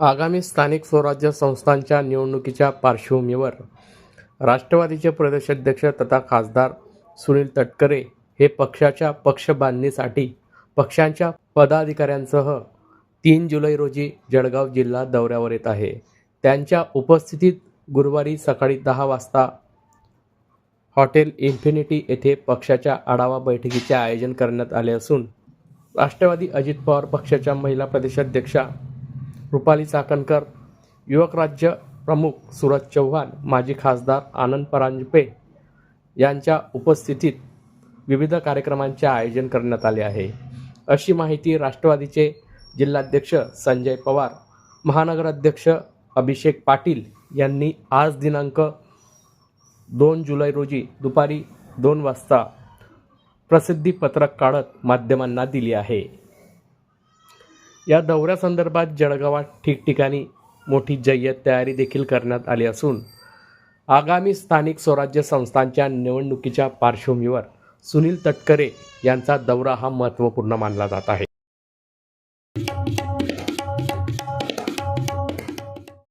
आगामी स्थानिक स्वराज्य संस्थांच्या निवडणुकीच्या पार्श्वभूमीवर राष्ट्रवादीचे प्रदेशाध्यक्ष तथा खासदार सुनील तटकरे हे पक्षाच्या पक्षबांधणीसाठी पक्षांच्या पदाधिकाऱ्यांसह तीन जुलै रोजी जळगाव जिल्हा दौऱ्यावर येत आहे. त्यांच्या उपस्थितीत गुरुवारी सकाळी दहा वाजता हॉटेल इन्फिनिटी येथे पक्षाच्या आढावा बैठकीचे आयोजन करण्यात आले असून राष्ट्रवादी अजित पवार पक्षाच्या महिला प्रदेशाध्यक्षा रुपाली चाकणकर युवक राज्य प्रमुख सूरज चव्हाण माजी खासदार आनंद परांजपे यांच्या उपस्थितीत विविध कार्यक्रमांचे आयोजन करण्यात आले आहे. अशी माहिती राष्ट्रवादीचे जिल्हाध्यक्ष संजय पवार महानगराध्यक्ष अभिषेक पाटील यांनी आज दिनांक दोन जुलै रोजी दुपारी दोन वाजता प्रसिद्धी पत्रक काढत माध्यमांना दिली आहे. या दौऱ्यासंदर्भात जळगावात ठिकठिकाणी मोठी जय्यत तयारी देखील करण्यात आली असून आगामी स्थानिक स्वराज्य संस्थांच्या निवडणुकीच्या पार्श्वभूमीवर सुनील तटकरे यांचा दौरा हा महत्त्वपूर्ण मानला जात आहे.